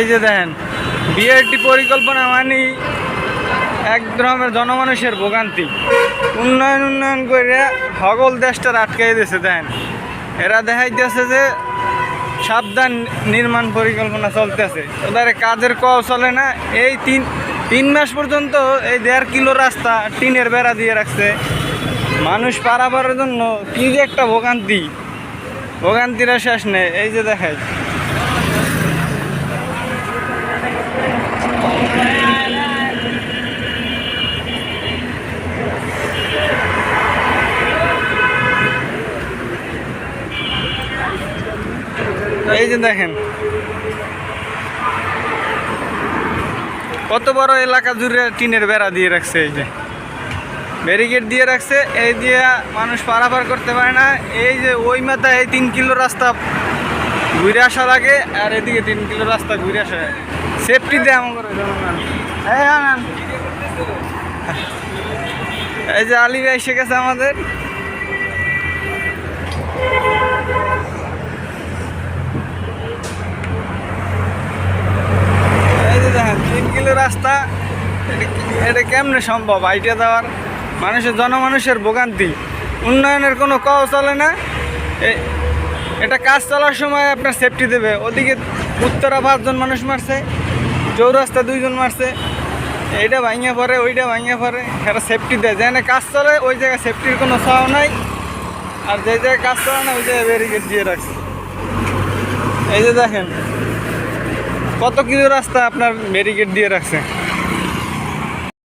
এই যে দেখেন, বিআরটি পরিকল্পনা মানে এক ধরনের জনমানুষের ভোগান্তি। উন্নয়ন উন্নয়ন করে হগল দেশটার আটকাই দিয়েছে দেখেন। এরা দেখাইতেছে যে সাবধান নির্মাণ পরিকল্পনা চলতেছে। ওদের কাজের ক চলে না, এই তিন তিন মাস পর্যন্ত এই দেড় কিলো রাস্তা টিনের বেড়া দিয়ে রাখছে। মানুষ পারাপারের জন্য কি যে একটা ভোগান্তি। ভোগান্তিরা শেষ নেই। এই যে দেখায় এই যে দেখেন। কত বড় এলাকা জুড়ে টিনের বেড়া দিয়ে রাখছে এই যে। ব্যারিকেড দিয়ে রাখছে, এই দিয়ে মানুষ পারাপার করতে পারে না। এই যে ওই মাথায় এই তিন কিলো রাস্তা ঘুরে আসা লাগে আর এদিকে তিন কিলো রাস্তা ঘুরে আসা লাগে সেফটি দেয় আমার এই যে আলী ভাই এসে আমাদের এই যে দেখেন তিন কিলো রাস্তা, এটা কেমনে সম্ভব? আইডিয়া দেওয়ার মানুষের জনমানুষের ভোগান্তি। উন্নয়নের কোনো ক চলে না। এটা কাজ চলার সময় আপনার সেফটি দেবে। ওদিকে উত্তরা পাঁচজন মানুষ মারছে, চৌরাস্তা দুইজন মারছে। এইটা ভাঙিয়ে পড়ে, ওইটা ভাঙিয়ে পড়ে। এটা সেফটি দেয়। যেখানে কাজ চলে, ওই জায়গায় সেফটির কোনো ছাও নাই। আর যে জায়গায় কাজ চলে না, ওই জায়গায় ব্যারিকেড দিয়ে রাখছে। এই যে দেখেন কত কিলো রাস্তা আপনার ব্যারিকেড দিয়ে রাখছে?